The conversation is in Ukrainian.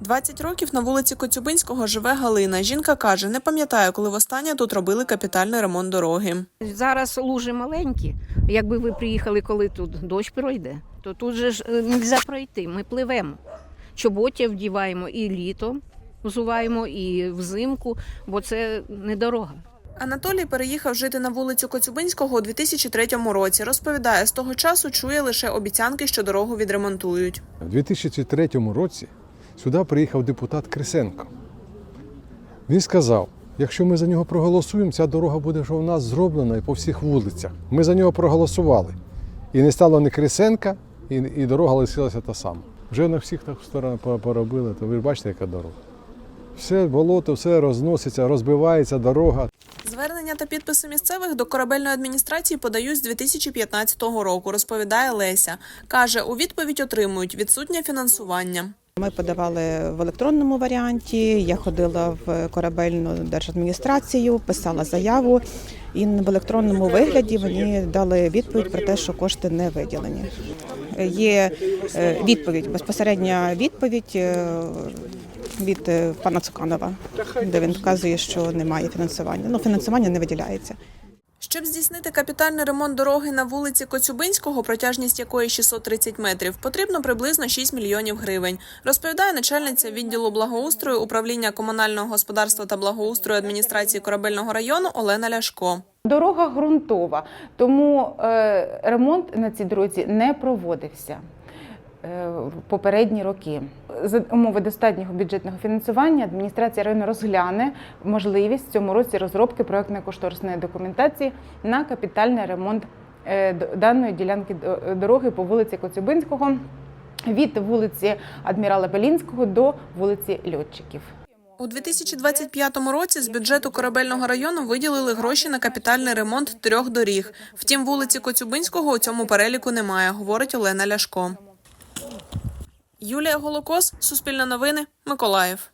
20 років на вулиці Коцюбинського живе Галина. Жінка каже, не пам'ятає, коли востаннє тут робили капітальний ремонт дороги. Зараз лужи маленькі. Якби ви приїхали, коли тут дощ пройде, то тут же ж не можна пройти. Ми пливемо. Чоботя вдіваємо і літом взуваємо, і взимку, бо це не дорога. Анатолій переїхав жити на вулицю Коцюбинського у 2003 році. Розповідає, з того часу чує лише обіцянки, що дорогу відремонтують. У 2003 році сюди приїхав депутат Крисенко. Він сказав, якщо ми за нього проголосуємо, ця дорога буде вже у нас зроблена і по всіх вулицях. Ми за нього проголосували. І не стало ні Крисенка, і, і дорога лишилася та сама. Вже на всіх так сторонах поробили, то ви бачите, яка дорога. Все болото, все розноситься, розбивається дорога. Звернення та підписи місцевих до корабельної адміністрації подають з 2015 року, розповідає Леся. Каже, у відповідь отримують відсутнє фінансування. Ми подавали в електронному варіанті. Я ходила в корабельну держадміністрацію, писала заяву, і в електронному вигляді вони дали відповідь про те, що кошти не виділені. Є е, відповідь, безпосередня відповідь е, від е, пана Цуканова, де він вказує, що немає фінансування. Ну, фінансування не виділяється. Щоб здійснити капітальний ремонт дороги на вулиці Коцюбинського, протяжність якої 630 метрів, потрібно приблизно 6 мільйонів гривень, розповідає начальниця відділу благоустрою управління комунального господарства та благоустрою адміністрації корабельного району Олена Ляшко. Дорога ґрунтова, тому е, ремонт на цій дорозі не проводився попередні роки. За умови достатнього бюджетного фінансування адміністрація району розгляне можливість в цьому році розробки проектно-кошторисної документації на капітальний ремонт е, даної ділянки до- дороги по вулиці Коцюбинського від вулиці Адмірала Белінського до вулиці Льотчиків. У 2025 році з бюджету корабельного району виділили гроші на капітальний ремонт трьох доріг. Втім, вулиці Коцюбинського у цьому переліку немає, говорить Олена Ляшко. Юлія Голокос, Суспільне новини, Миколаїв.